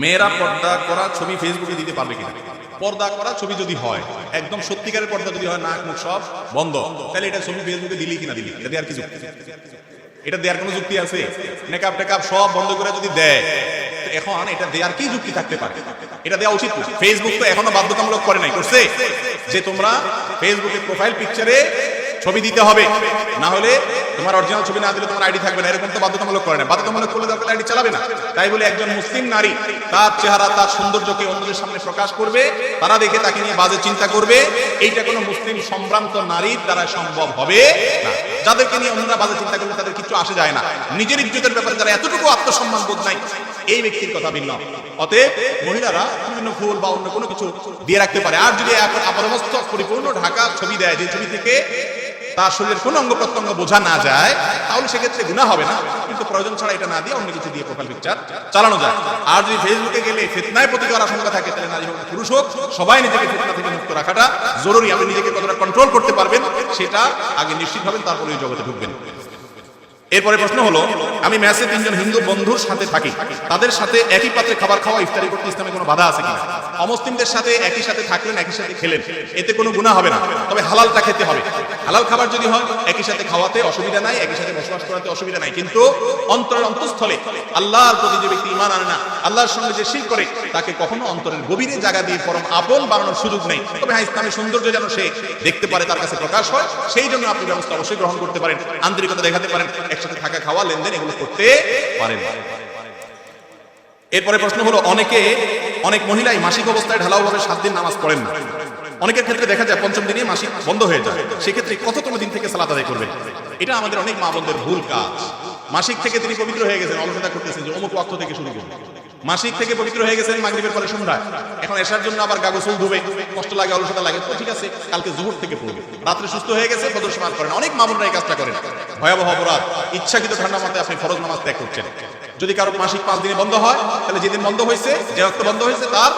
মেয়েরা পর্দা করা ছবি ফেসবুকে দিতে পারবে কিনা? পর্দা করা ছবি যদি হয়, একদম সত্যিকারের পর্দা যদি হয়, নাক মুখ সব বন্ধ। তাহলে এটা ছবি ফেসবুকে দিলি কিনা দিলি? এটা দেওয়ার কি এটা দেওয়ার কোনো যুক্তি আছে? মেকআপ টেকআপ সব বন্ধ করে যদি দেয় এখন এটা দেওয়ার কি যুক্তি থাকতে পারে? এটা দেওয়া উচিত না। ফেসবুক তো এখনও বাধ্যতামূলক করে নাই, করছে? যে তোমরা ফেসবুকে প্রোফাইল পিকচারে ছবি দিতে হবে। না হলে তোমার অরিজিনাল ছবি না দিলে তোমার আইডি থাকবে না। এরকম তো বাধ্যতামূলক করে না। বাধ্যতামূলক করলে দরকার আইডি চালাবে না। তাই বলে একজন মুসলিম নারী তার চেহারা, তার সৌন্দর্যকে অন্যদের সামনে প্রকাশ করবে, তারা দেখে তাকে নিয়ে বাজে চিন্তা করবে। এইটা কোনো মুসলিম সম্ভ্রান্ত নারীর দ্বারা সম্ভব হবে না। যাদেরকে নিয়ে অন্যরা বাজে চিন্তা করলে তাদের কিছু আসে যায় না। নিজের ইজ্জতের ব্যাপারে যারা এতটুকু আত্মসম্মান বোধ নাই, এই ব্যক্তির কথা ভিন্ন। অতএব মহিলারা বিভিন্ন ফুল বা অন্য কোনো কিছু দিয়ে রাখতে পারে। আর যদি আপাদমস্ত পরিপূর্ণ ঢাকা ছবি দেয়, যে ছবি থেকে তার শরীরের কোনো অঙ্গ প্রত্যঙ্গ বোঝা না যায়, তাহলে সেক্ষেত্রে গুণা হবে না। কিন্তু প্রয়োজন ছাড়া এটা না দিয়ে অন্য কিছু দিয়ে প্রোফাইল পিকচার চালানো যায়। আর যদি ফেসবুকে গেলে ফেতনায় প্রতি করার আশঙ্কা থাকে, তাহলে নারী হোক পুরুষ হোক, সবাই নিজেকে ফেতনা থেকে মুক্ত রাখাটা জরুরি। আপনি নিজেকে কতটা কন্ট্রোল করতে পারবেন, সেটা আগে নিশ্চিত হবেন তারপরে জগতে ঢুকবেন। এরপরে প্রশ্ন হলো, আমি ম্যাচে তিনজন হিন্দু বন্ধুর সাথে থাকি। তাদের সাথে একই পাত্রে খাবার খাওয়া, ইফতারি করতে ইসলামে কোনো বাধা আছে কিনা? অমুসলিমদের সাথে একই সাথে থাকলেন, একই সাথে খেলেন। এতে কোনো গুণা হবে না। তবে হালালটা খেতে হবে। হালাল খাবার যদি হয়, একই সাথে খাওয়াতে অসুবিধা নাই, একই সাথে বসবাস করাতে অসুবিধা নাই। কিন্তু অন্তরের অন্তঃস্থলে আল্লাহর প্রতি যে ব্যক্তি ইমান আনে না, আল্লাহর সঙ্গে যে শির করে, তাকে কখনো অন্তরের গভীরে জায়গা দিয়ে পরম আপন বানানোর সুযোগ নেই। তবে হ্যাঁ ইসলামের সৌন্দর্য যেন সে দেখতে পারে, তার কাছে প্রকাশ হয়, সেই জন্য আপনি ব্যবস্থা অবশ্যই গ্রহণ করতে পারেন, আন্তরিকতা দেখাতে পারেন একসাথে থাকা খাওয়া, লেনদেন এগুলো করতে পারেন এরপরে প্রশ্ন হলো, অনেকে, অনেক মহিলাই মাসিক অবস্থায় ঢালাওভাবে সাত দিন নামাজ পড়েন না। অনেকের ক্ষেত্রে দেখা যায় পঞ্চম দিনে মাসিক বন্ধ হয়ে যায়। সেক্ষেত্রে কততম দিন থেকে সালাত আদায় করবেন? এটা আমাদের অনেক মা বোনদের ভুল কাজ। মাসিক থেকে তিনি পবিত্র হয়ে গেছেন, অলসতা করতেছেন যে অমুক অর্থ থেকে শুরু করবেন মাসিক থেকে পবিত্র হয়ে গেছেন মাগরিবের পরে সন্ধ্যায় এখন এসার জন্য আবার গাগসুল ধুবে, কষ্ট লাগে, অলসতা লাগে। তো ঠিক আছে, কালকে জোহর থেকে পড়বে। রাত্রে সুস্থ হয়ে গেছে সমাজ করেন। অনেক মামুনরা এই কাজটা করেন। ভয়াবহ অপরাধ। ইচ্ছাকৃত ঠান্ডা মাথায় আপনি ফরজ নামাজ ত্যাগ করছেন। যদি কারও মাসিক পাঁচ দিনে বন্ধ হয়, তাহলে যেদিন বন্ধ হয়েছে যে রক্ত বন্ধ হয়েছে, তার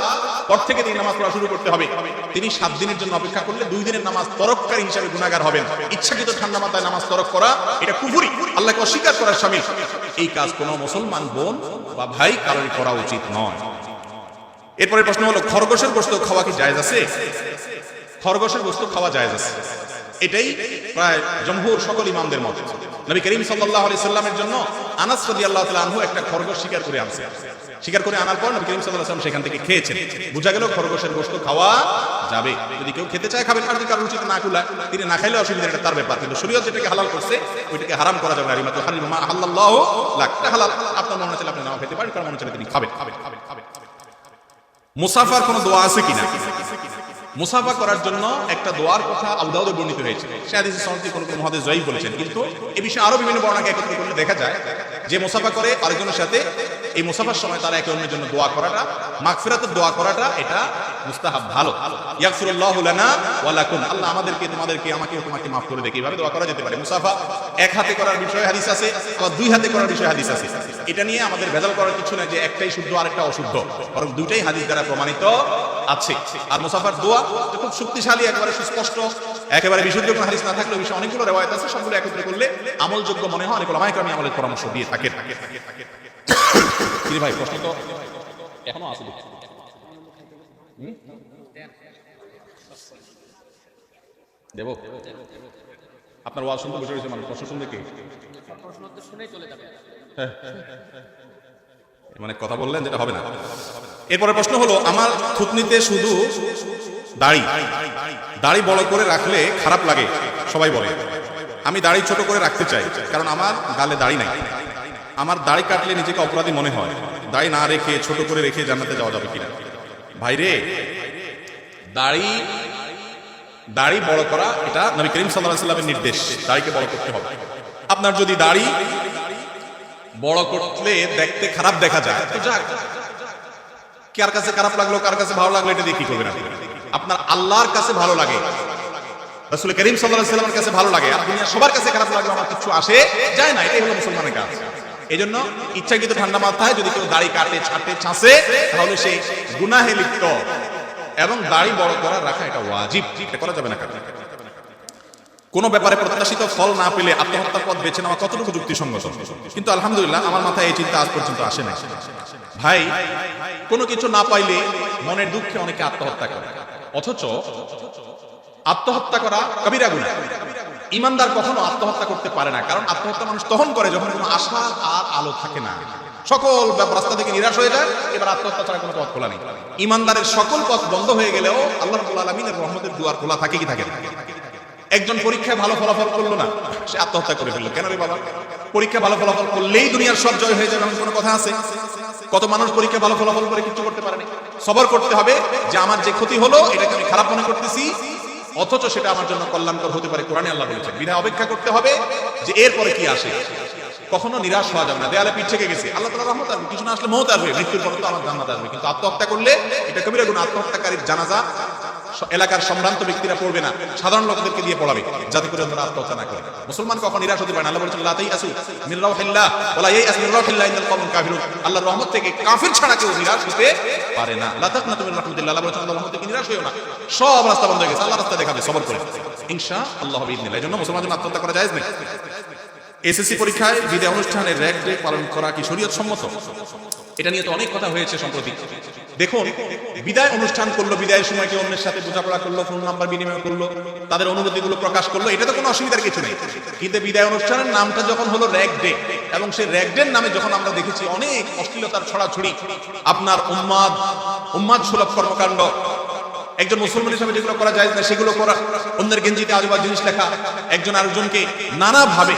পর থেকে তিনি নামাজ পড়া শুরু করতে হবে। তিনি সাত দিনের জন্য অপেক্ষা করলে দুই দিনের নামাজ তরককারী হিসাবে গুণাগার হবেন। ইচ্ছাকৃত ঠান্ডা মাথায় নামাজ তরক করা, এটা কুফুরি। আল্লাহকে অস্বীকার করার স্বামী এই কাজ কোনো মুসলমান বোন বা ভাই কারোর করা উচিত নয়। এরপরে প্রশ্ন হলো, খরগোশের গোস্ত খাওয়া কি জায়েজ আছে? খরগোশের গোস্ত খাওয়া জায়েজ আছে। এটাই প্রায় জমহুর সকল ইমামদের মত। নবী করিম আলাইহি সাল্লামের জন্য আনাস রাদিয়াল্লাহু তাআলা আনহু একটা খরগোশ শিকার করে আনছে। শিকার করে আনার পর নবী করিম সাল্লাম সেখান থেকে খেয়েছেন। বোঝা গেল খরগোশের গোশত খাওয়া যাবে। যদি কেউ খেতে চায় খাবেন আর যদি কারোর উচিত না কুলা তিনি না খাইলে অসুবিধা এটা তার ব্যাপার। কিন্তু শরীয়ত যেটাকে হালাল করছে ওইটাকে হারাম করা যাবে না। রিমাতু হারিম মা আল্লাহু লাক। হালাল। আপনার মনে চাইলে আপনি নাও খেতে পারেন কারণ মনে চাইলে তিনি খাবেন খাবেন খাবেন খাবেন। মুসাফার কোনো দোয়া আছে কিনা? মুসাফা করার জন্য একটা দোয়ার কথা আবুদাউদে বর্ণিত হয়েছে। সে হাদিসে কোনো কোনো মহাদেশ জয়ী বলেছেন। কিন্তু এ বিষয়ে আরও বিভিন্ন বর্ণাকে একত্র করলে দেখা যায় যে মুসাফা করে আরেকজনের সাথে এই মুসাফার সময় তারা একে অন্যের জন্য দোয়া করাটা, মাগফিরাতের দোয়া করাটা, এটা মুস্তাহাব ভালো। আল্লাহ আমাদেরকে, তোমাদেরকে আমাকে তোমাকে করে দোয়া করা যেতে পারে। মুসাফা, এক হাতে করার হাদিস আছে দুই হাতে করার হাদিস আছে। এটা নিয়ে আমাদের ভেজাল করার কিছু না যে একটাই শুদ্ধ অশুদ্ধ। বরং দুইটাই হাদিস দ্বারা প্রমাণিত আছে। আর মুসাফার দোয়া খুব শক্তিশালী, একেবারে সুস্পষ্ট, একেবারে বিশুদ্ধ কোনো হাদিস না থাকলে বিষয়ে অনেকগুলো রেওয়ায়ত আছে, সবগুলো একত্রে করলে আমলযোগ্য মনে হয়, অনেক ওলামায়ে কেরাম আমলের পরামর্শ দিয়ে থাকে ভাই, প্রশ্ন তো এখনও? দেব? আপনার ওয়াজ শুনতে বসে রয়েছে প্রশ্ন শুনতে কি? যাবে মানে কথা বললেন যেটা হবে না। এরপরে প্রশ্ন হলো, আমার থুতনিতে শুধু দাড়ি। দাড়ি বড় করে রাখলে খারাপ লাগে, সবাই বলে। আমি দাড়ি ছোট করে রাখতে চাই, কারণ আমার গালে দাড়ি নাই। আমার দাড়ি কাটলে নিজেকে অপরাধী মনে হয়। দাড়ি না রেখে, ছোট করে রেখে জান্নাতে যাওয়া যাবে কিনা? ভাইরে, দাড়ি দাড়ি বড় করা, এটা নবী করিম আলাইহি সাল্লামের নির্দেশ। দাড়িকে বড় করতে হবে। আপনার যদি দাড়ি বড় করলে দেখতে খারাপ দেখা যায়, তো যাক। কার কাছে খারাপ লাগল, কার কাছে ভালো লাগল, এটা দিয়ে কি আপনি? আপনার আল্লাহর কাছে ভালো লাগে। রাসূল করিম আলাইহি সাল্লামের কাছে ভালো লাগে। আর দুনিয়া সবার কাছে খারাপ লাগল, আমার কিছু আসে যায় না, এটাই হলো মুসলমানের কাজ। এই জন্য ইচ্ছাকৃত ঠান্ডা মাথায় যদি কেউ দাড়ি কাটে, ছাটে, ছাঁচে, তাহলে সে গুনাহে লিপ্ত। এবং দাড়ি বড় করা, রাখা এটা ওয়াজিব। এটা করা যাবে না কাটে কোনো ব্যাপারে প্রত্যাশিত ফল না পেলে আত্মহত্যার পথ বেছে নেওয়া কতটুকু যুক্তিসঙ্গত? কিন্তু আলহামদুলিল্লাহ, আমার মাথায় এই চিন্তা আজ পর্যন্ত আসে না ভাই, কোনো কিছু না পাইলে মনের দুঃখে অনেকে আত্মহত্যা করে। অথচ আত্মহত্যা করা কবিরা গুণা ইমানদার কখনো আত্মহত্যা করতে পারে না, কারণ আত্মহত্যা মানুষ তখন করে যখন কোনো আশা আর আলো থাকে না। সকল রাস্তা থেকে নিরাশ হয়ে যায়, এবার আত্মহত্যা ছাড়া কোনো পথ খোলা নেই। ইমানদারের সকল পথ বন্ধ হয়ে গেলেও আল্লাহ আলামিনের রহমতের দুয়ার খোলা থাকে কি থাকে একজন পরীক্ষায় ভালো ফলাফল করল না, সে আত্মহত্যা করে ফেলল। কেন রে বাবা? পরীক্ষা ভালো ফলাফল করলেই দুনিয়ার সব জয় হয়ে যাবে এমন কোনো কথা আছে? কত মানুষ পরীক্ষা ভালো ফলাফল করে কিছু করতে পারেনি। সবর করতে হবে যে আমার যে ক্ষতি হলো, এটাকে আমি খারাপ মনে করতেছি। অথচ সেটা আমার জন্য কল্যাণকর হতে পারে, কোরআনে আল্লাহ বলেছেন। বিনা অপেক্ষা করতে হবে যে এরপরে কি আসে। কখনো নিরাশ হওয়া যাবে না, দেয়ালে পিঠ থেকে গেছে। আল্লাহ তালা রহমত আসবে, কিছু না আসলে মৌত আসবে, মৃত্যুর পর তো আমার জান্নাত আসবে। কিন্তু আত্মহত্যা করলে এটা কবিরা গুণ আত্মহত্যাকারীর জানাজা এলাকার সম্ভ্রান্ত ব্যক্তিরা পড়বে না। সাধারণ লোকদেরকে দিয়ে পড়াবে, যাতে করে তারা আত্মহত্যা না করে। মুসলমান কখন নিরাশ হতে পারে না? আল্লাহ বলেছেন লাতাই আসু রহমত থেকে কাফির ছাড়া কেউ নিরাশ হতে পারে না। লা তাকনাতু রাহমাতিল্লাহ, আল্লাহ বলেছেন রহমত থেকে নিরাশ না। সব রাস্তা বন্ধ হয়ে গেছে। আল্লাহ রাস্তা দেখাবে, সবর করে। ইনশাআল্লাহ বিইذنিল্লাহ এজন্য মুসলমানদের আত্মহত্যা করা এসএসসি পরীক্ষায় বিদায় অনুষ্ঠানে র্যাক ডে পালন করা কি শরীয়ত সম্মত এটা নিয়ে তো অনেক কথা হয়েছে সম্প্রতি। দেখুন, বিদায় অনুষ্ঠান করল, বিদায়ের সময় কেউ অন্যের সাথে বোঝাপড়া করল ফোন নাম্বার বিনিময় করল, তাদের অনুভূতিগুলো প্রকাশ করল, এটা তো কোনো অসুবিধার কিছু নেই। কিন্তু বিদায় অনুষ্ঠানের নামটা যখন হলো র্যাক ডে এবং সেই র্যাক ডের নামে যখন আমরা দেখেছি অনেক অশ্লীলতার ছড়াছড়ি, আপনার উম্মাদ উম্মাদ সুলভ কর্মকাণ্ড, একজন মুসলমান হিসাবে যেগুলো করা যায় না, সেগুলো করা, অন্যের গেঞ্জিতে আজুবাজ জিনিস লেখা, একজন আরেকজনকে নানাভাবে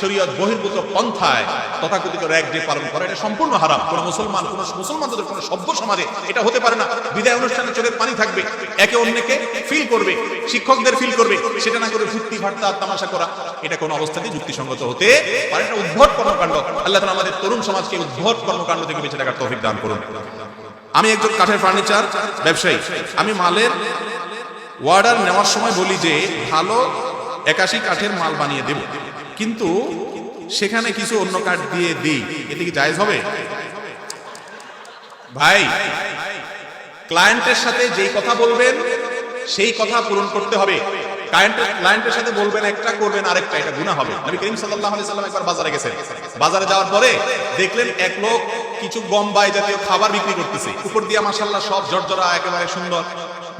শরীয়ত বহির্ভূত পন্থায় তথাকথিত র্যাক ডে পালন করা। এটা সম্পূর্ণ হারাম। কোন মুসলমান, কোন মুসলমানদের, কোন সভ্য সমাজে এটা হতে পারে না। বিদায় অনুষ্ঠানে চোখের পানি থাকবে। একে অন্যকে ফিল করবে, শিক্ষকদের ফিল করবে। সেটা না করে ফুর্তি ফাট্টা তামাশা করা। এটা কোনো অবস্থাতেই যুক্তিসঙ্গত হতে পারে এটা উদ্ভট কর্মকাণ্ড। আল্লাহ তাআলা আমাদের তরুণ সমাজকে উদ্ভট কর্মকাণ্ড থেকে বেঁচে থাকার তৌফিক দান করুন। আমি একজন কাঠের ফার্নিচার ব্যবসায়ী। আমি মালের অর্ডার নেওয়ার সময় বলি যে, ভালো একাশি কাঠের মাল বানিয়ে দেব। কিন্তু সেখানে কিছু অন্য কাঠ দিয়ে দিই। এতে কি জায়েজ হবে? ভাই ক্লায়েন্টের সাথে যেই কথা বলবেন, সেই কথা পূরণ করতে হবে। ক্লায়েন্টের সাথে বলবেন, একটা করবেন, আরেকটা, এটা গুনাহ হবে। নবী করিম সাল্লাল্লাহু আলাইহি সাল্লাম একবার বাজারে গেছেন। বাজারে যাওয়ার পরে দেখলেন এক লোক কিছু গম্বাই জাতীয় খাবার বিক্রি করতেছে। উপর দিয়ে মাশাআল্লাহ সব জর্জরা, একেবারে সুন্দর।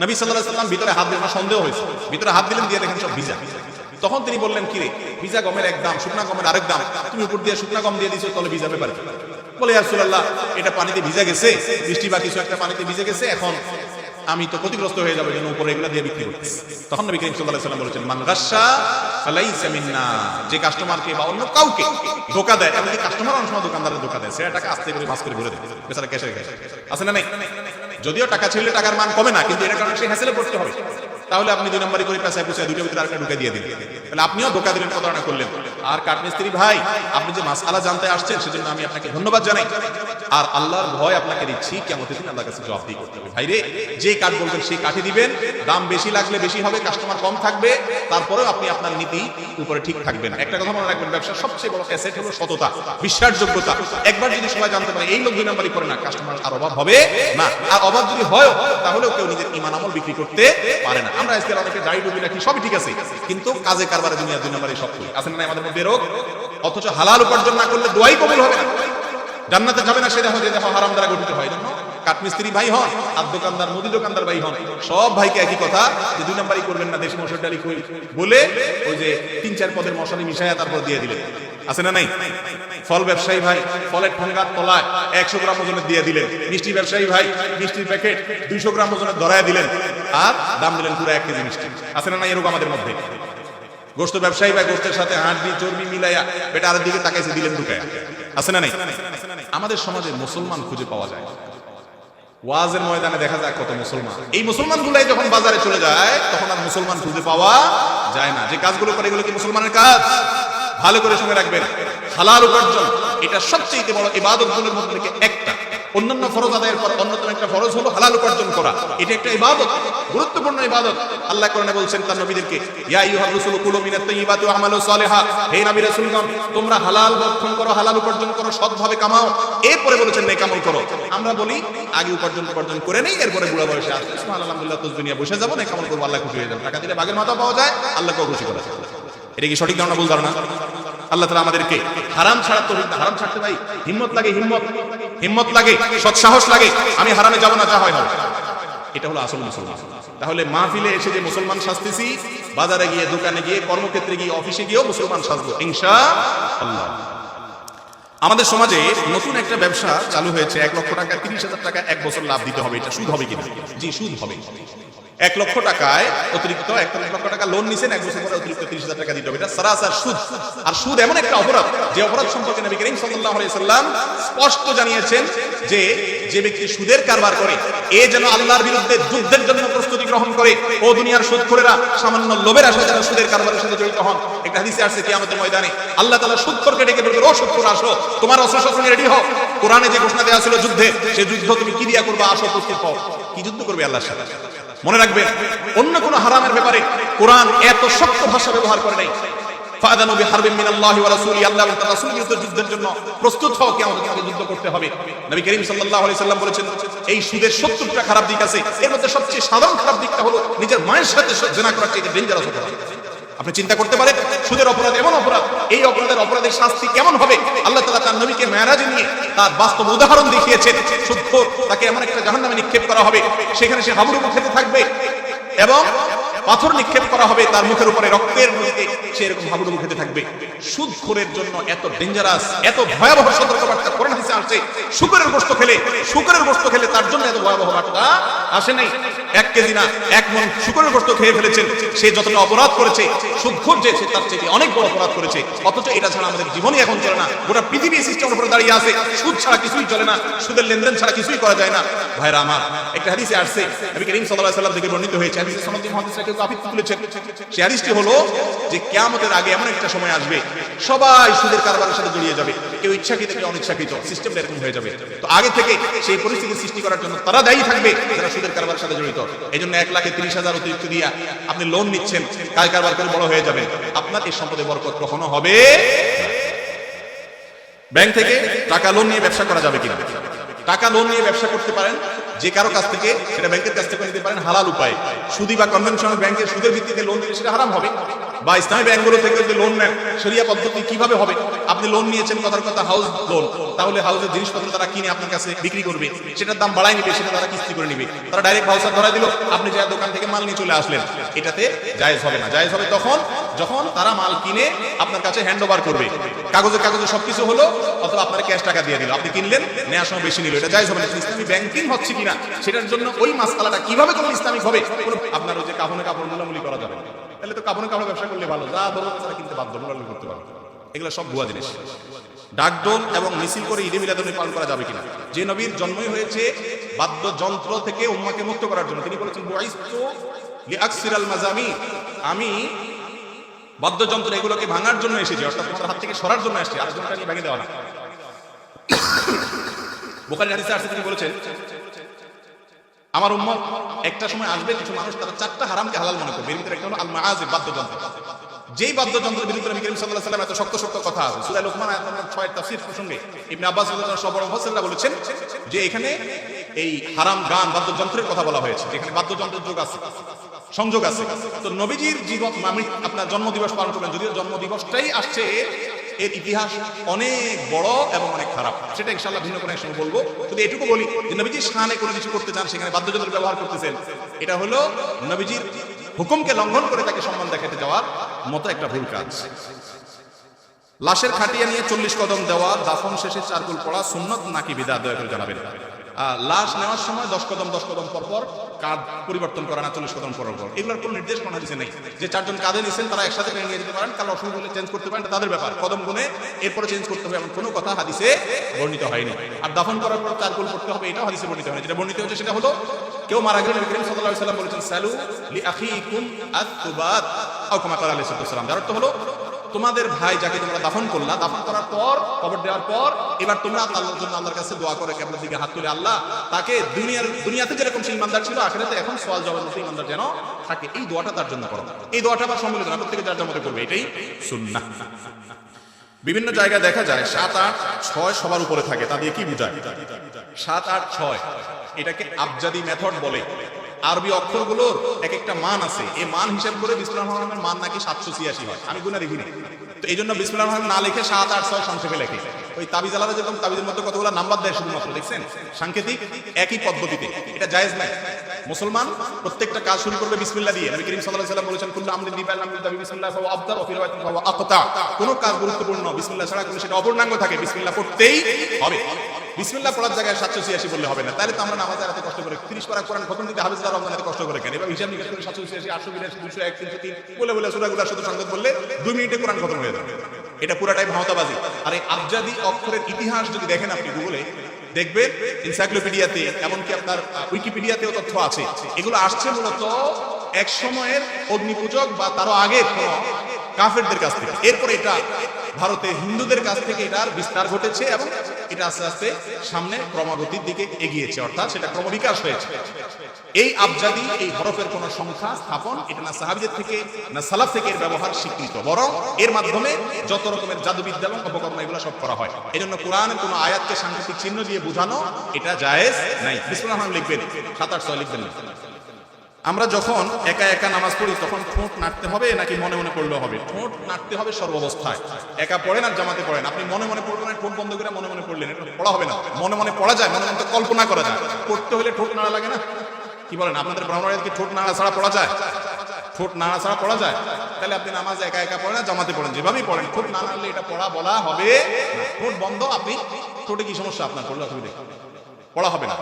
নবী সাল্লাল্লাহু আলাইহি সাল্লাম ভিতরে হাত দিলেন, সন্দেহ হয়েছে। ভিতরে হাত দিলেন, দিয়ে দেখেন সব ভিজা। তখন তিনি বললেন কি রে ভিজা গমের এক দাম, শুকনা গমের আরেক দাম, তুমি উপর দিয়ে শুকনা গম দিয়ে দিছো, তাহলে ভিজা ব্যাপার কি? বলে রাসূলুল্লাহ, এটা পানিতে ভিজে গেছে বৃষ্টি বা কিছু একটা পানিতে ভিজে গেছে, এখন আমি তো ক্ষতিগ্রস্ত হয়ে যাবে জন্য উপরে এগুলো দিয়ে বিক্রি করতেছি। তখন নবী করিম সাল্লাল্লাহু আলাইহি ওয়াসাল্লাম বলেছেন, মান গাশশা ফালাইসা মিন্না, যে কাস্টমারকে বা অন্য কাউকে ধোকা দেয় এমনকি কাস্টমার অনেক সময় দোকানদারের ধোকা দেয়? টাকা আস্তে করে মাস করে ঘুরে দেয়, বেচারা ক্যাশে রেখে আছে না নাই? যদিও টাকা ছেড়লে টাকার মান কমে না, কিন্তু এটা কারণে সে হ্যাসেলে পড়তে হবে। তাহলে আপনি দুই নম্বরই করে পেশায় পুষায় দুটোর ভিতরে আরেকটা ঢুকে দিয়ে দিন তাহলে আপনিও ধোকা দিলেন প্রতারণা করলেন। আর কাঠমিস্ত্রি ভাই, আপনি যে মাসালা জানতে আসছেন, সেজন্য আমি আপনাকে ধন্যবাদ জানাই। আর আল্লাহর ভয় আপনাকে দিচ্ছি কেমন দিন আল্লাহর কাছে জবাব দিয়ে করতে হবে। ভাই রে, যে কাঠ বলবেন সেই কাঠই দিবেন। দাম বেশি লাগলে বেশি হবে, কাস্টমার কম থাকবে। তারপরেও আপনি আপনার নীতি উপরে ঠিক থাকবেন একটা কথা মনে রাখবেন, ব্যবসার সবচেয়ে বড় অ্যাসেট হলো সততা, বিশ্বাসযোগ্যতা। একবার যদি সবাই জানতে পারে, এই লোক দুই নম্বরই করে না, কাস্টমার আর অভাব হবে না। আর অভাব যদি হয় তাহলেও কেউ নিজের ইমান আমল বিক্রি করতে পারে না। আমরা আজকাল অনেকে দাড়ি ডুবি রাখি, সবই ঠিক আছে। কিন্তু কাজে কারবারে, দুনিয়া দুই নম্বরই সব করি না আমাদের মধ্যে রোগ? অথচ হালাল উপার্জন না করলে দোয়াই কবুল হবে না। জান্নাতে যাবে না যে দেখো হারাম দ্বারা গঠিত হয়। কাঠমিস্ত্রি ভাই হন, আর দোকানদার, মুদি দোকানদার ভাই হন, সব ভাইকে একই কথা যে দুই নাম্বারই করবেন না, দেশি মশার ডালি বলে ওই যে তিন চার পদের মশারি মিশাইয়া তারপর দিয়ে দিলেন। আছে না নাই? ফল ব্যবসায়ী ভাই, ফলের ঠোঙ্গার তলায় একশো গ্রাম ওজনের দিয়ে দিলেন। মিষ্টি ব্যবসায়ী ভাই, মিষ্টির প্যাকেট দুইশো গ্রাম ওজনের ধরায় দিলেন। আর দাম দিলেন পুরো এক কেজি মিষ্টি। আছে না নাই এরকম আমাদের মধ্যে? গোস্ত ব্যবসায়ী বা গোস্তের সাথে হাড্ডি চর্বি মিলাইয়া বেটা আর দিকে তাকাইছে, দিলেন ঢুকায়া আছে না নাই? আমাদের সমাজে মুসলমান খুঁজে পাওয়া যায়। ওয়াজের ময়দানে দেখা যায় কত মুসলমান। এই মুসলমান গুলাই যখন বাজারে চলে যায়, তখন আর মুসলমান খুঁজে পাওয়া যায় না। যে কাজগুলো করে, এগুলো কি মুসলমানের কাজ? ভালো করে শুনে রাখবেন। হালাল উপার্জন, এটা সবচেয়ে বড় ইবাদতগুলোর মধ্যে থেকে একটা। অন্যান্য ফরজ আদায়ের পর অন্যতম একটা ফরজ হলো হালাল উপার্জন করা। এটা একটা ইবাদত, গুরুত্বপূর্ণ ইবাদত। আল্লাহ কোরআনে বলছেন তার নবীদেরকে, ইয়া আইয়ুহার রাসূলু কুলু মিনাত তাইয়্যিবাতি ওয়া আমালু সালিহা। হে নবী রাসূলগণ, তোমরা হালাল ভক্ষণ করো, হালাল উপার্জন করো, সৎভাবে কামাও। এরপরে বলেছেন, নেক আমল করো। আমরা বলি, আগে উপার্জন উপার্জন করে নেই, এরপরে বুড়া বয়সে আসলে সুবহান আলহামদুলিল্লাহ তুজ দুনিয়া বসে যাব না কেমন করব, আল্লাহ খুশি হয়ে যাবে। টাকা দিলে বাঘের মাথা পাওয়া যায়, আল্লাহকেও খুশি করা যায়। এটা কি সঠিক ধারণা ভুল ধারণা? আল্লাহ তালা আমাদেরকে হারাম ছাড়া তো হারাম ছাড়তে ভাই, হিম্মত লাগে, হিম্মত। হিম্মত লাগে, সৎসাহস লাগে, আমি হারামে যাব না, যা হয় হবে এটা হলো আসল মুসলমান। তাহলে মাহফিলে এসে যে মুসলমান সাজতেছি, বাজারে গিয়ে, দোকানে গিয়ে, কর্মক্ষেত্রে গিয়ে, অফিসে গিয়েও মুসলমান সাজবো ইনশা আল্লাহ আমাদের সমাজে নতুন একটা ব্যবসা চালু হয়েছে, এক লক্ষ টাকা, তিরিশ হাজার টাকা এক বছর লাভ দিতে হবে, এটা সুদ হবে কিনা? জি, সুদ হবে। এক লক্ষ টাকায় অতিরিক্ত, এক লক্ষ টাকা লোন নিছেন, এক বছর পরে অতিরিক্ত তিরিশ হাজার টাকা দিতে হবে। এটা সারাসার সুদ। আর সুদ এমন একটা অপরাধ, যে অপরাধ সম্পর্কে নবী করিম আলাইহি সাল্লাম স্পষ্ট জানিয়েছেন যে যে ব্যক্তি সুদের কারবার করে, এ যেন আল্লাহর বিরুদ্ধে যুদ্ধের জন্য প্রস্তুতি গ্রহণ করে। ও দুনিয়ার সুদখোরেরা সামান্য লোভের আশায় যারা সুদের কারবারের সাথে জড়িত হন। একটা হাদিসে আসছে কিয়ামতের ময়দানে, আল্লাহ তাআলা সুদখোরকে ডেকে বলবে ও সুদখোর আসো। তোমার অস্ত্র শস্ত্র রেডি হও কোরআনে যে ঘোষণা দেওয়া ছিল যুদ্ধে সেই যুদ্ধ তুমি কি দিয়া করবে, আসো, প্রস্তুত হও। কি যুদ্ধ করবে আল্লাহর সাথে? মনে রাখবেন অন্য কোন হারামের ব্যাপারে কোরআন এত শক্ত ভাষা ব্যবহার করে নাই। আল্লাহ যুদ্ধের জন্য প্রস্তুত হও যুদ্ধ করতে হবে। সাল্লাম বলেছেন, এই সুদের 70টা খারাপ দিক আছে সবচেয়ে সাধারণ খারাপ দিকটা হলো নিজের মায়ের সাথে করার চেয়ে ডেঞ্জারাস আপনি চিন্তা করতে পারেন, সুদের অপরাধ এমন অপরাধ, এই অপরাধের অপরাধের শাস্তি কেমন হবে? আল্লাহ তালা তার নবীকে মেয়ারাজে নিয়ে তার বাস্তব উদাহরণ দেখিয়েছেন। সুদ্ধ তাকে এমন একটা জাহান্নামে নিক্ষেপ করা হবে, সেখানে সে হাবুডুবু খেতে থাকবে এবং পাথর নিক্ষেপ করা হবে, তার মুখের উপরে রক্তের নদীতে সে এরকম হাবুডুবু খেতে থাকবে। সুদখোরের জন্য এত ডেঞ্জারাস এত ভয়াবহ সতর্কবার্তা কোরআন হাদিসে আসছে। শুকরের গোশত খেলে, শুকরের গোশত খেলে তার জন্য এত ভয়াবহ বার্তা আসে নাই। এক কেজি না, এক মন শুকরের গোশত খেয়ে ফেলেছেন। সে যতটা অপরাধ করেছে, সুদখোর যে, সে তার চেয়ে অনেক বড় অপরাধ করেছে। অথচ এটা ছাড়া আমাদের জীবনই এখন চলে না। গোটা পৃথিবী সিস্টেমের উপরে দাঁড়িয়ে আছে। সুদ ছাড়া কিছুই চলে না। সুদের লেনদেন ছাড়া কিছুই করা যায় না। ভাইরা আমার, একটা হাদিসে আসছে, নবী করিম সাল্লাল্লাহু আলাইহি সাল্লাম থেকে বর্ণিত হয়েছে হাদিসে সনদ মুহাদ্দিসরা কাফির তুলেছেন। সেই হাদিসটি হলো যে কিয়ামতের আগে এমন একটা সময় আসবে, সবাই সুদের কারবারের সাথে জড়িয়ে যাবে, কেউ ইচ্ছাকৃত, কেউ অনিচ্ছাকৃত এরকম হয়ে যাবে। তো আগে থেকে সেই পরিস্থিতি সৃষ্টি করার জন্য তারা দায়ী থাকবে যারা সুদের কারবারের সাথে জড়িত। এই জন্য এক লাখে তিরিশ হাজার অতিরিক্ত আপনি লোন নিচ্ছেন কাজ কারবার করে বড় হয়ে যাবে আপনার এই সম্পদে বরকত কখনো হবে? ব্যাংক থেকে টাকা লোন নিয়ে ব্যবসা করা যাবে কিনা? টাকা লোন নিয়ে ব্যবসা করতে পারেন যে কারও কাছ থেকে সেটা ব্যাংকের কাছ থেকে নিতে পারেন, হালাল উপায়। সুদি বা কনভেনশনাল ব্যাংকের সুদের ভিত্তিতে লোন দিলে সেটা হারাম হবে। বা ইসলামী ব্যাংকগুলো থেকে যদি লোন নেন। শরিয়া পদ্ধতি কীভাবে হবে? আপনি লোন নিয়েছেন, কথার কথা হাউস লোন তাহলে হাউসের জিনিসপত্র তারা কিনে আপনার কাছে বিক্রি করবে। সেটার দাম বাড়ায় নিবে, সেটা তারা কিস্তি করে নিবে। তারা ডাইরেক্ট ভাউচার ধরা দিল, আপনি যা দোকান থেকে মাল নিয়ে চলে আসলেন, এটাতে জায়েজ হবে না। জায়েজ হবে তখন, যখন তারা মাল কিনে আপনার কাছে হ্যান্ড ওভার করবে। কাগজে কাগজে সবকিছু হলো, অথবা আপনার ক্যাশ টাকা দিয়ে দিল। আপনি কিনলেন নেওয়ার সময় বেশি নিল। এটা জায়েজ হবে না। ইসলামী ব্যাংকিং হচ্ছে কিনা, সেটার জন্য ওই মাসকালাটা কীভাবে কোনো ইসলামিক হবে আপনার ওই যে কাপড়ে কাপড় মূলামূলি করা যাবে না। তাহলে তো কাপড়ে কাপড় ব্যবসা করলে ভালো। যা ধরো তারা কিনতে বাধ্য মূলামূলি করতে পারবে। এগুলো সব ভুয়া জিনিস। ডাকডোল এবং মিছিল করে ঈদে মিলাদুন্নবী পালন করা যাবে কিনা? যে নবীর জন্মই হয়েছে বাদ্যযন্ত্র থেকে উম্মাকে মুক্ত করার জন্য। তিনি বলেছেন লিআকসিরাল মাজামি আমি বাদ্যযন্ত্র এগুলোকে ভাঙার জন্য এসেছি, অর্থাৎ তোমার হাত থেকে সরার জন্য এসেছি আরেকজনটা নিয়ে ভেঙে দেওয়া না। বোখারি হাদিসে আসছে, তিনি বলেছেন আমার উম্মত, একটা সময় আসবে, কিছু মানুষ তারা চারটা হারামকে হালাল মনে করবে। এর ভিতরে একটা হলো আল মাআজিব বাদ্যযন্ত্র। যেই বাদ্যযন্ত্রের বিরুদ্ধে নবী করিম সাল্লাল্লাহু আলাইহি ওয়াসাল্লাম এত শক্ত শক্ত কথা আছে, সূরা লোকমান আয়াত নম্বর 6 এর তাফসীর প্রসঙ্গে ইবনে আব্বাস রাদিয়াল্লাহু সবর মুফাসসিররা বলেছেন যে এখানে এই হারাম গান, বাদ্যযন্ত্রের কথা বলা হয়েছে। যেখানে বাদ্যযন্ত্রের যোগ আছে, সংযোগ আছে। তো নবীজির জীবন মামি আপনার জন্মদিবস পালন করবেন, যদিও জন্মদিবসটাই আসছে এর ইতিহাস অনেক বড় এবং অনেক খারাপ। সেটা ইনশাল্লাহ ভিন্ন কোনো একসঙ্গে বলব। যদি এটুকু বলি যে নবীজির স্নানে কোনো কিছু করতে চান, সেখানে বাদ্যযন্ত্র ব্যবহার করতেছেন। এটা হলো নবীজির হুকুমকে লঙ্ঘন করে তাকে সম্মান দেখাতে যাওয়ার মতো একটা ভুল কাজ। লাশের খাটিয়া নিয়ে চল্লিশ কদম দেওয়া, দাফন শেষে চারকুল পড়া, সুন্নত নাকি বিদা দয়া করে জানাবেন। লাশ নেওয়ার সময় দশ কদম দশ কদম পর পর কাঁধ পরিবর্তন করা না চল্লিশ কদম পর পর। এগুলোর কোনো নির্দেশ কোনো হাদিসে নেই। যে চারজন কাঁধে নিয়েছেন তারা একসাথে টেনে নিয়ে যেতে পারেন। কাল অসুবিধা চেঞ্জ করতে পারেন তাদের ব্যাপার। কদম গুনে এরপরে চেঞ্জ করতে হবে এমন কোনো কথা হাদিসে বর্ণিত হয়নি। আর দাফন করার পর চারকুল করতে হবে, এটাও হাদিসে বর্ণিত হয়নি। যেটা বর্ণিত হয়েছে সেটা হলো, কেউ মারা গেলে নবী করিম আলাইহি সাল্লাম বলেছেন, সালু লি আখিকুম আত-তুবাত আও যার অর্থ হলো তোমাদের ভাই যাকে তোমরা দাফন করলা, দাফন করার পর, কবর দেওয়ার পর, এবার তোমরা আল্লাহর জন্য আল্লাহর কাছে দোয়া করে কেবলের দিকে হাত তুলে আল্লাহ, তাকে দুনিয়ার, দুনিয়াতে যেরকম সে ইমানদার ছিল, আখেরাতে এখন সওয়াল জবাবের মতো ইমানদার যেন থাকে। এই দোয়াটা তার জন্য করো। এই দোয়াটা আবার সম্মিলিত না, প্রত্যেকে যার যার মতো করবে, এটাই সুন্নাহ। বিভিন্ন জায়গায় দেখা যায়, সাত, আট, ছয় সবার উপরে থাকে, তা দিয়ে কি বোঝায়? সাত, আট, ছয়, এটাকে আবজাদি মেথড বলে। আরবি অক্ষরগুলোর এক একটা মান আছে। এই মান হিসাব করে বিসমুল্লাহ রহমানের মান নাকি সাতশো ছিয়াশি হয়। আমি গুণা দেখিনি তো এই জন্য বিসমুল্লাহ রহমান না লিখে সাত, আট, ছয় সংক্ষেপে লেখে। ওই তাবিজ আলাদা যেরকম তাবিজের মধ্যে কতগুলো নাম্বার দেয় শুধুমাত্র, দেখছেন? সাংকেতিক একই পদ্ধতিতে। এটা জায়েজ নাই। মুসলমান, প্রত্যেকটা কাজ শুরু করবে বিসমিল্লাহ দিয়ে। নবী করিম সাল্লাল্লাহু আলাইহি বলেছেন, কুল্লু আমরিন দিবাল নাম দাবি, বিসমিল্লাহ ফাওয়া আফদার ওয়া ফি রাওয়ায়াতিন ফাওয়া আকতা। কোন কাজ গুরুত্বপূর্ণ, বিসমিল্লাহ ছাড়া করলে সেটা অপূর্ণাঙ্গ থাকে, বিসমিল্লাহ পড়তেই হবে। বিসমিল্লাহ পড়ার জায়গায় সাতশো ছিয়াশি বললে হবে না। তাহলে তো আমরা নামাজে এত কষ্ট করে, তিরিশ পারা কোরআন খতম দিতে হাফিজরা রমজান এত কষ্ট করে কেন? এবার হিসাব নিকাশ করে সাতশো ছিয়াশি, আটশো বিরাশি, দুশো এক, তিনশো তিন, বলে বলে সুরাগুলার শুধু সংগত বললে দুই মিনিটে কোরআন খতম হয়ে যাবে। এটা পুরাটাই ভাওতাবাজি আর এই আবজাদি অক্ষরের ইতিহাস যদি দেখেন আপনি গুগলে দেখবেন এনসাইক্লোপিডিয়াতে এমনকি আপনার উইকিপিডিয়াতেও তথ্য আছে। এগুলো আসছে মূলত এক সময়ের অগ্নিপূজক বা তারও আগের কাফেরদের কাছ থেকে। এরপরে এটা ভারতে হিন্দুদের কাছ থেকে এটার বিস্তার ঘটেছে এবং এটা আস্তে আস্তে সামনে ক্রমাগতির দিকে এগিয়েছে, অর্থাৎ সেটা ক্রমবিকাশ হয়েছে। এই আবজাদি, এই হরফের কোন সংখ্যা, স্থাপন, এটা না সাহাবিদের থেকে, না সালাফ থেকে এর ব্যবহার স্বীকৃত। বরং এর মাধ্যমে যত রকমের জাদুবিদ্যা এবং অপকর্ম এগুলো সব করা হয়। এই জন্য কোরআনের কোন আয়াতকে সাংকেতিক চিহ্ন দিয়ে বোঝানো এটা জায়েজ নাই। বিসমুল্লাহ রহমান লিখবেন, সাত আট ছয় লিখবেন না। আমরা যখন একা একা নামাজ পড়ি, তখন ঠোঁট নাড়তে হবে নাকি মনে মনে পড়লেও হবে? ঠোঁট নাড়তে হবে সর্বাবস্থায়। একা পড়েন আর জামাতে পড়েন আপনি মনে মনে পড়বেন আর ঠোঁট বন্ধ করে মনে মনে পড়লেন, এটা পড়া হবে না। মনে মনে পড়া যায়, মনে মনে কল্পনা করা যায়। পড়তে হলে ঠোঁট নাড়া লাগে না। কি বলেন, আপনাদের ব্রাহ্মণের কি ঠোঁট নাড়া ছাড়া পড়া যায়? ঠোঁট নাড়া ছাড়া পড়া যায়? তাহলে আপনি নামাজ একা একা পড়েন আর জামাতে পড়েন, যেভাবেই পড়েন, ঠোঁট না নাড়লে এটা পড়া বলা হবে ঠোঁট বন্ধ, আপনি ঠোঁটে কি সমস্যা? আপনার পড়লে অসুবিধা। পড়া হবে না।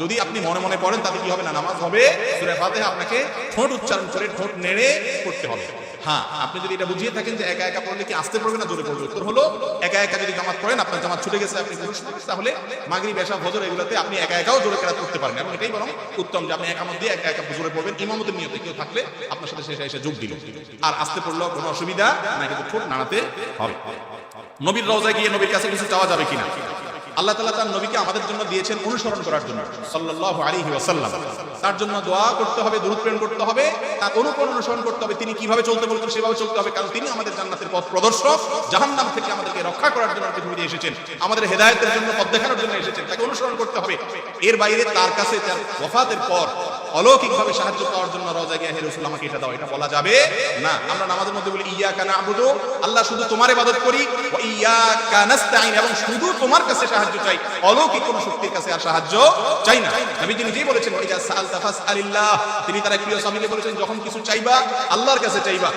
যদি আপনি মনে মনে পড়েন, তাতে কি হবে না? নামাজ হবে। সূরা ফাতিহা আপনাকে ঠোঁট উচ্চারণ করে ঠোঁট নেড়ে পড়তে হবে। হ্যাঁ আপনি যদি এটা বুঝিয়ে থাকেন যে একা একা পড়লে কি আসতে পড়বে না জোরে পড়বে? উত্তর হলো, একা একা যদি জামাত পড়েন, আপনার জামাত ছুটে গেছে, আপনি পুরুষ মানুষ, তাহলে মাগরি বেশা ফজর এগুলোতে আপনি একা একাও জোরে কেরাত করতে পারেন। এবং এটাই বরং উত্তম যে আপনি একামত দিয়ে একা একা জোরে পড়বেন। ইমামতের নিয়তে কেউ থাকলে আপনার সাথে শেষে এসে যোগ দিল। আর আসতে পড়লেও কোনো অসুবিধা না, কিন্তু ঠোঁট নাড়াতে হবে। নবীর রওজায় গিয়ে নবীর কাছে কিছু চাওয়া যাবে কিনা? আল্লাহ তালা তার নবীকে আমাদের জন্য দিয়েছেন অনুসরণ করার জন্য। সাল্লাহ আলী ওয়াসাল্লাম। তার জন্য দোয়া করতে হবে দূরপ্রেরণ প্রেরণ করতে হবে। তার অনুকরণ অনুসরণ করতে হবে, তিনি কীভাবে চলতে বলছেন সেভাবে চলতে হবে, কারণ তিনি আমাদের জান্নাতের পথ প্রদর্শক, জাহান্নাম থেকে আমাদেরকে রক্ষা করার জন্য পৃথিবীতে এসেছেন, আমাদের হেদায়েতের জন্য, পথ দেখানোর জন্য এসেছেন, তাকে অনুসরণ করতে হবে। এর বাইরে তার কাছে, তার ওফাতের পর অলৌকিকভাবে সাহায্য পাওয়ার জন্য রওজা গিয়ে হে রাসূল, আমাকে এটা দাও। এটা বলা যাবে না। আমরা নামাজের মধ্যে বলি ইyyaka না'বুদু। আল্লাহ শুধু তোমার ইবাদত করি, ওয়া ইyyaka নাস্তাইন এবং শুধু তোমার কাছে সাহায্য চাই। অলৌকিক কোন শক্তির কাছে আর সাহায্য চাই না। নবীজি নিজেই বলেছেন, ওয়া ইযা সাআলতা ফাসআলিল্লাহ। তিনি তার প্রিয় সাহাবীকে বলেছেন, যখন কিছু চাইবা? আল্লাহর কাছে চাইবা।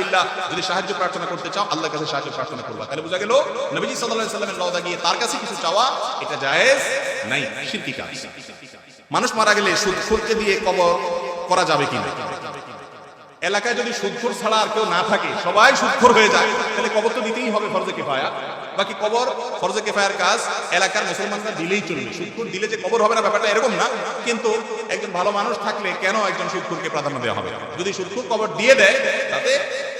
বিল্লাহ। যদি সাহায্য প্রার্থনা করতে চাও, আল্লাহর কাছে সাহায্য প্রার্থনা করবা। তাহলে বোঝা গেল, নবীজি সাল্লাল্লাহু আলাইহি সাল্লামের রওজা গিয়ে তার কাছে কিছু চাওয়া, এটা জায়েজ? নাই, শিরকি কাজ। মানুষ মারা গেলে সুদখোরকে দিয়ে কবর করা যাবে কিনা? এলাকায় যদি সুদখোর ছাড়া আর কেউ না থাকে, সবাই সুদখোর হয়ে যায়, তাহলে কবর তো দিতেই হবে, ফরজে কেফায়া বাকি কবর, ফরজে কেফায়ের কাজ, এলাকার মুসলমানরা দিলেই চলবে। সুদখোর দিলে যে কবর হবে না, ব্যাপারটা এরকম না। কিন্তু একজন ভালো মানুষ থাকলে কেন একজন সুদখোরকে প্রাধান্য দেওয়া হবে? যদি সুদখোর কবর দিয়ে দেয়, তাতে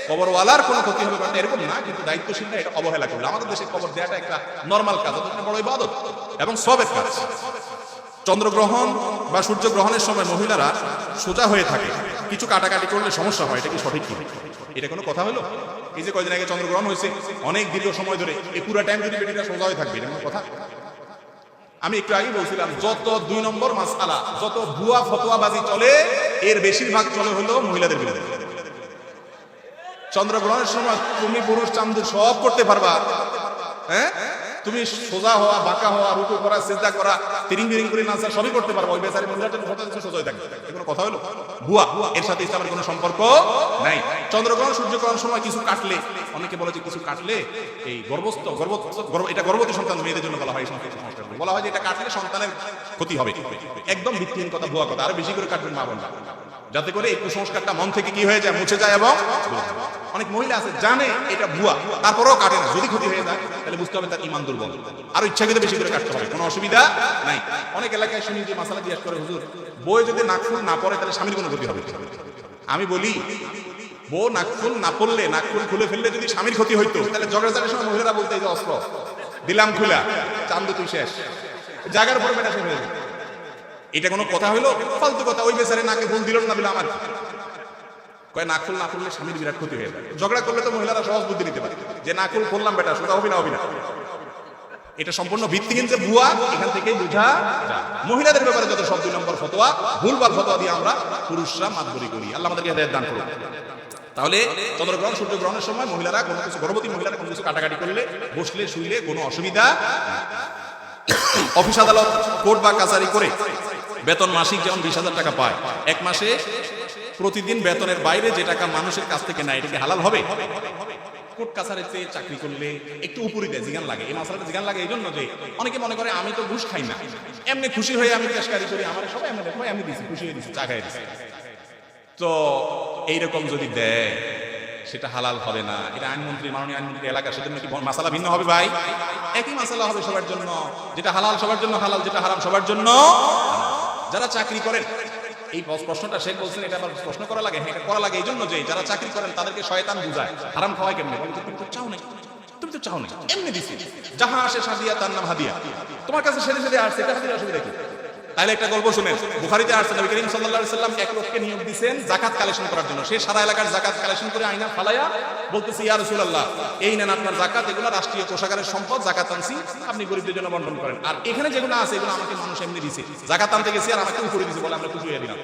কবরওয়ালার কোনো ক্ষতি হবে, ব্যাপারটা এরকম না। কিন্তু দায়িত্বশীলরা এটা অবহেলা করবে। আমাদের দেশে কবর দেওয়াটা একটা নর্মাল কাজ এটা বড় ইবাদত এবং সবের কাজ। চন্দ্রগ্রহণ বা সূর্যগ্রহণের সময় মহিলারা সোজা হয়ে থাকে। কিছু কাটাকাটি করলে সমস্যা হয়, এটা কি সঠিক এটা কোনো কথা হলো? এই যে কয়দিন আগে চন্দ্রগ্রহণ হয়েছে, অনেক দীর্ঘ সময় ধরে এই টাইম যদি বেটিটা সোজা হয়ে থাকবে, এটা কথা? আমি একটু আগে বলছিলাম, যত দুই নম্বর মাসালা যত ভুয়া ফতোয়াবাজি চলে, এর বেশিরভাগ চলে হলো মহিলাদের বিরুদ্ধে। চন্দ্রগ্রহণের সময় তুমি পুরুষ চান্দ সব করতে পারবা। হ্যাঁ? তুমি সোজা হওয়া, বাঁকা হওয়া, রুকু করা চিন্তা করা, তিরিং বিরিং করে নাচা সবই করতে পারব। ওই বেচারি জন্য সোজা থাকবে। এগুলো কথা হলো? ভুয়া। এর সাথে ইসলামের কোনো সম্পর্ক নাই। চন্দ্রগ্রহণ, সূর্যগ্রহণ সময় কিছু কাটলে, অনেকে বলে যে কিছু কাটলে এই গর্ভস্থ গর্ভ, এটা গর্ভবতী সন্তান মেয়েদের জন্য বলা হয় বলা হয় যে এটা কাটলে সন্তানের ক্ষতি হবে। একদম ভিত্তিহীন কথা, ভুয়া কথা। আরও বেশি করে কাটবেন মা বোনরা। যাতে করে এই কুসংস্কারটা মন থেকে কি হয়ে যায়, মুছে যায় এবং অনেক মহিলা আছে, জানে এটা ভুয়া, তারপরেও কাটে না। যদি ক্ষতি হয়ে যায়, তাহলে বুঝতে হবে তার ইমান দুর্বল। আরও ইচ্ছাকৃত বেশি করে কাটতে হবে, কোনো অসুবিধা নাই। অনেক এলাকায় শুনি যে মাসালা জিজ্ঞাসা করে, হুজুর বই যদি নাকফুল না পড়ে, তাহলে স্বামীর কোনো ক্ষতি হবে? আমি বলি, বউ নাকফুল না পড়লে নাকফুল খুলে ফেললে যদি স্বামীর ক্ষতি হইতো, তাহলে ঝগড়াঝাড়ির সময় মহিলারা বলতে যে অস্ত্র। দিলাম খুলা, চান্দ তুই শেষ। হয়ে যায় এটা কোনো কথা হইল? ফালতু কথা, ওই বেচারে নাকে ফুল দিল না, দিলে আমার। কয় নাকুল না করলে স্বামীর বিরাট ক্ষতি হয়ে যায়। ঝগড়া করলে তো মহিলারা সহজ বুদ্ধি নিতে পারে। যে নাকুল করলাম বেটা, সোজা হবি না হবি না। এটা সম্পূর্ণ ভিত্তিহীন যে ভুয়া, এখান থেকে বোঝা মহিলাদের ব্যাপারে যত সব দুই নম্বর ফতোয়া, ভুলভাল ফতোয়া দিয়ে আমরা পুরুষরা মাতবরি করি। আল্লাহ আমাদেরকে দান করুন তাহলে চন্দ্রগ্রহণ, সূর্যগ্রহণের সময় মহিলারা কোনো কিছু, গর্ভবতী মহিলারা কোনো কিছু কাটাকাটি করলে, বসলে, শুইলে কোনো অসুবিধা অফিস আদালত, কোর্ট বা কাছারি করে বেতন মাসিক যেমন বিশ হাজার টাকা পায়, এক মাসে প্রতিদিন বেতনের বাইরে যে টাকা মানুষের কাছ থেকে নেয় এটা কি হালাল হবে? চাকরি করলে একটু দেয় জিগান লাগে, এই জিগান লাগে এই জন্য যে অনেকে মনে করে আমি তো ঘুষ খাই না। এমনি খুশি হয়ে আমি করি আমার সবাই এমনি আমি দিছি, খুশি হয়ে দিছি দিছি। তো এইরকম যদি দেয়, সেটা হালাল হবে না। এটা আইনমন্ত্রী, মাননীয় আইনমন্ত্রী এলাকা, সেজন্য কি ভিন্ন হবে ভাই? একই মাসালা হবে সবার জন্য। যেটা হালাল সবার জন্য, হালাল, যেটা হারাম সবার জন্য, যারা চাকরি করেন এই প্রশ্নটা শেখ বলছেন এটা আবার প্রশ্ন করা লাগে হ্যাঁ করা লাগে, এই জন্য যে যারা চাকরি করেন, তাদেরকে শয়তান বুঝায়। হারাম খাওয়ায় কেমনে? তুমি তো চাও না তুমি তো চাও না এমনি দিছি। যাহা আসে সাদিয়া তার নাম হাদিয়া। তোমার কাছে সেরে সেরে আসছে, এটা হাদিয়া অসুবিধা কি? তাহলে একটা গল্প বুখারিতে নবী করিম সাল্লাল্লাহু এক লোককে নিয়োগ যাকাত কালেকশন করার জন্য। সে সারা এলাকার যাকাত কালেকশন করে আইনা ফালায়া বলতেছে, ইয়া রাসূলুল্লাহ, এই নেন আপনার যাকাত এগুলো রাষ্ট্রীয় কোষাগারের সম্পদ যাকাত আনছি, আপনি গরিবদের জন্য বন্টন করেন। আর এখানে যেগুলো আছে, এগুলো আমাকে মানুষ এমনি দিছে। যাকাত আনতে গেছি আর আমাকে উপরে দিছে বলে আমরা খুশি হয়ে দিলাম।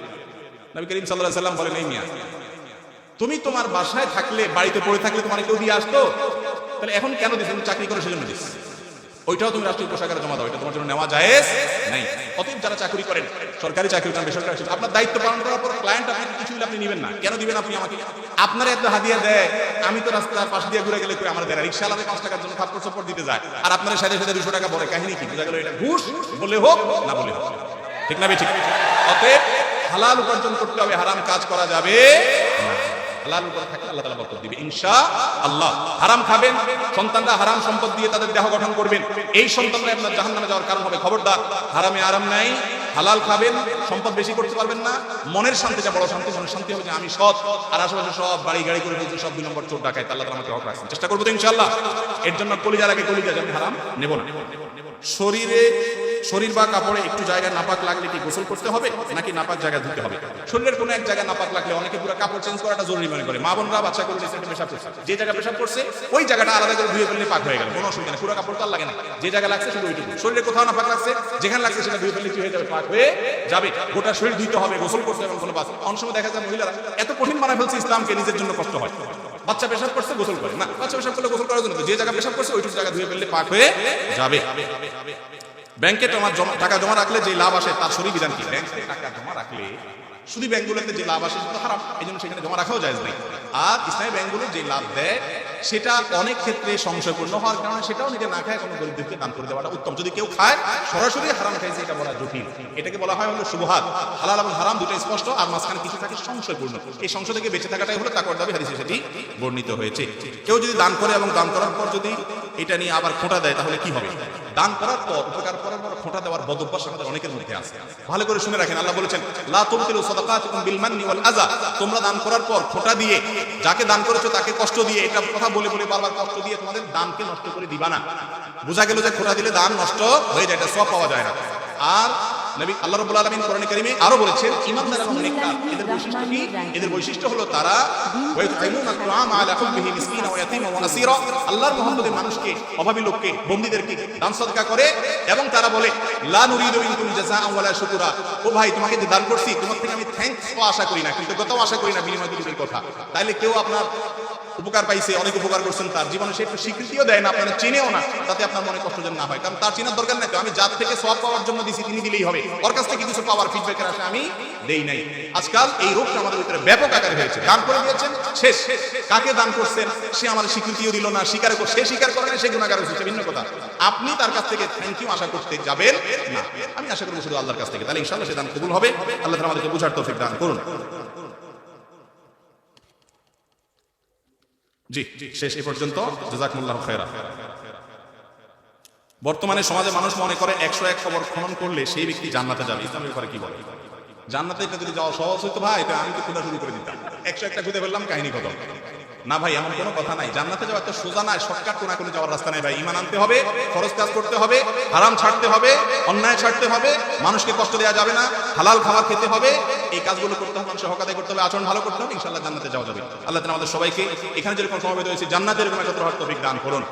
নবী করিম সাল্লাল্লাহু বলেন, এই মিয়া, তুমি তোমার বাসায় থাকলে, বাড়িতে পড়ে থাকলে তোমার কেউ দিয়ে আসতো? তাহলে এখন কেন দিচ্ছ চাকরি করে সেজন্য দিচ্ছ ওইটাও তুমি রাষ্ট্রীয় কোষাগারে জমা দাও, এটা তোমার জন্য নেওয়া যায় নাই। অতএব যারা চাকরি করেন, সরকারি চাকরি করেন বেসরকারি আপনার দায়িত্ব পালন করার পর ক্লায়েন্ট আপনাকে কিছু দিলে আপনি নেবেন না। কেন দিবেন আপনি আমাকে? আপনার এত হাদিয়া দেয়, আমি তো রাস্তার পাশ দিয়ে ঘুরে গেলে কই আমার দেয় রিক্সা আলাদা পাঁচ টাকার জন্য থাপ্পড় সাপ্পড় দিতে যায়। আর আপনার সাথে সাথে দুশো টাকা বলে কাহিনী কি? বোঝা গেল এটা ঘুষ, বলে হোক না বলে হোক। ঠিক না ঠিক? অতএব হালাল উপার্জন করতে হবে, হারাম কাজ করা যাবে। হালাল উপরে থাকলে আল্লাহ তালা বরকত দিবে। ইনশা আল্লাহ। হারাম খাবেন, সন্তানরা হারাম সম্পদ দিয়ে তাদের দেহ গঠন করবেন। এই সন্তানরা আপনার জাহান্নামে যাওয়ার কারণ হবে খবরদার। হারামে আরাম নাই, হালাল খাবেন, সম্পদ বেশি করতে পারবেন না, মনের শান্তিটা বড় শান্তি, মনের শান্তি হবে যে আমি সৎ। আর আশেপাশে সব বাড়ি গাড়ি করে ফেলছে সব দুই নম্বর চোর ডাকায় আল্লাহ আমাকে হক রাখছেন। চেষ্টা করব তো ইনশাআল্লাহ। এর জন্য কলিজার আগে কলিজা, যে আমি হারাম, নেব না। শরীরে শরীর বা কাপড়ে একটু জায়গায় নাপাক লাগলে কি গোসল করতে হবে? নাকি নাপাক জায়গা ধুতে হবে? শরীরের কোনো এক জায়গায় নাপাক লাগলে অনেকে পুরো কাপড় চেঞ্জ করাটা জরুরি মনে করে। মা বোনরা বাচ্চা করে পেশাব করছে। যে জায়গা পেশাব করছে, ওই জায়গাটা আলাদা করে ধুয়ে ফেললে পাক হয়ে গেল। কোনো অসুবিধা নেই। পুরো কাপড় তো আর লাগে না। যে জায়গা লাগছে শুধু ওইটুকু। শরীরে কোথাও নাপাক লাগছে, যেখানে লাগছে সেটা ধুয়ে ফেললে কি হয়ে যাবে? পাক হয়ে যাবে। গোটা শরীর ধুইতে হবে, গোসল করতে হবে, কোনো বাস। অনেক সময় দেখা যায় মহিলারা এত কঠিন বানায় ফেলছে ইসলামকে, নিজের জন্য কষ্ট হয়। বাচ্চা পেশাব করছে, গোসল করে। না, বাচ্চা পেশাব করলে গোসল করার জন্য যে জায়গা পেশাব করছে, ওইটুকু জায়গা ধুয়ে ফেললে পাক হয়ে যাবে। ব্যাংকে তোমার টাকা জমা রাখলে যে লাভ আসে, তার শরীর বিধান কি? ব্যাংকে টাকা জমা রাখলে শুধু ব্যাংকগুলোতে যে লাভ আসে তো খারাপ এই জন্য সেখানে জমা রাখাও যায় আর ইসলামী ব্যাংকগুলো যে লাভ দেয় সেটা অনেক ক্ষেত্রে সংশয়পূর্ণ হওয়ার কারণে সেটাও নিজে না খায়, কোনো গরিবদেরকে দান করে দেওয়াটা উত্তম। যদি কেউ খায়, সরাসরি হারাম খাইছে এটা বলা জটিল। এটাকে বলা হয় হলো শুভহাত হালাল এবং হারাম দুটো স্পষ্ট, আর মাঝখানে কিছু থাকে সংশয়পূর্ণ। এই সংশয় থেকে বেঁচে থাকাটাই হলো তাকর দাবি, হাদিসে সেটি বর্ণিত হয়েছে। কেউ যদি দান করে এবং দান করার পর যদি এটা নিয়ে আবার খোঁটা দেয়, তাহলে কি হবে? দান করার পর, উপকার করার পর খোঁটা দেওয়ার বদভ্যাস আমাদের অনেকের মধ্যে আছে। ভালো করে শুনে রাখেন, আল্লাহ বলেছেন, লা তুমতিলু সাদাকাতুকুম বিল মান্নি ওয়াল আযা। তোমরা দান করার পর খোঁটা দিয়ে, যাকে দান করেছ তাকে কষ্ট দিয়ে, এটা কথা বলে বলে বারবার কষ্ট দিয়ে তোমাদের দানকে নষ্ট করে দিবা না। বোঝা গেল যে খোঁটা দিলে দান নষ্ট হয়ে যায়, এটা সব পাওয়া যায় না। আর এবং তারা বলে দান করছি, তোমার থেকে আমি আশা করি না কিন্তু আশা করি না বিনিময় কথা। তাইলে কেউ আপনার উপকার পাইছে, অনেক উপকার করছেন তার জীবনে। সে একটু স্বীকৃতিও দেয় না, আপনারা চিনেও না, তাতে আপনার মনে কষ্ট যেন না হয়। কারণ তার চেনার দরকার নাই আমি যার থেকে সব পাওয়ার জন্য দিছি, তিনি দিলেই হবে। ওর কাছ থেকে কিছু পাওয়ার ফিডব্যাকের আসে আমি দেই নাই। আজকাল এই রোগটা আমাদের ভিতরে ব্যাপক আকারে হয়েছে। দান করে দিয়েছেন, শেষ। কাকে দান করছেন, সে আমার স্বীকৃতিও দিল না, স্বীকার কর সে স্বীকার করে না সে গুণাগার হচ্ছে ভিন্ন কথা। আপনি তার কাছ থেকে থ্যাংক ইউ আশা করতে যাবেন আমি আশা করব শুধু আল্লাহর কাছ থেকে। তাহলে ইনশাআল্লাহ সে দান কবুল হবে। আল্লাহ আমাদেরকে বুঝার তৌফিক দান করুন। জি শেষ এ পর্যন্ত। বর্তমানে সমাজে মানুষ মনে করে একশো এক খবর খনন করলে সেই ব্যক্তি জান্নাতে যাবে। ইসলামের ব্যাপারে কি বলে? জান্নাতে যদি যাওয়া সহজ হইতো ভাই আমি তো খুঁজা শুরু করে দিতাম। একশো একটা খুঁজে ফেললাম, কাহিনী কত না ভাই, এমন কোনো কথা নাই। জান্নাতে যাওয়া তো সোজা নাই, শর্টকাট কোনা কোনো যাওয়ার রাস্তা নাই ভাই। ইমান আনতে হবে খরচ কাজ করতে হবে, হারাম ছাড়তে হবে, অন্যায় ছাড়তে হবে, মানুষকে কষ্ট দেওয়া যাবে না, হালাল খাবার খেতে হবে, এই কাজগুলো করতে হবে, মানুষের হকাতে করতে হবে, আচরণ ভালো করতে হবে ইনশাল্লাহ জান্নাতে যাওয়া যাবে। আল্লাহ তালা আমাদের সবাইকে এখানে যেরকম সমবেত হয়েছে, জান্নাতের এরকম একত্র হওয়ার তৌফিক দান করুন।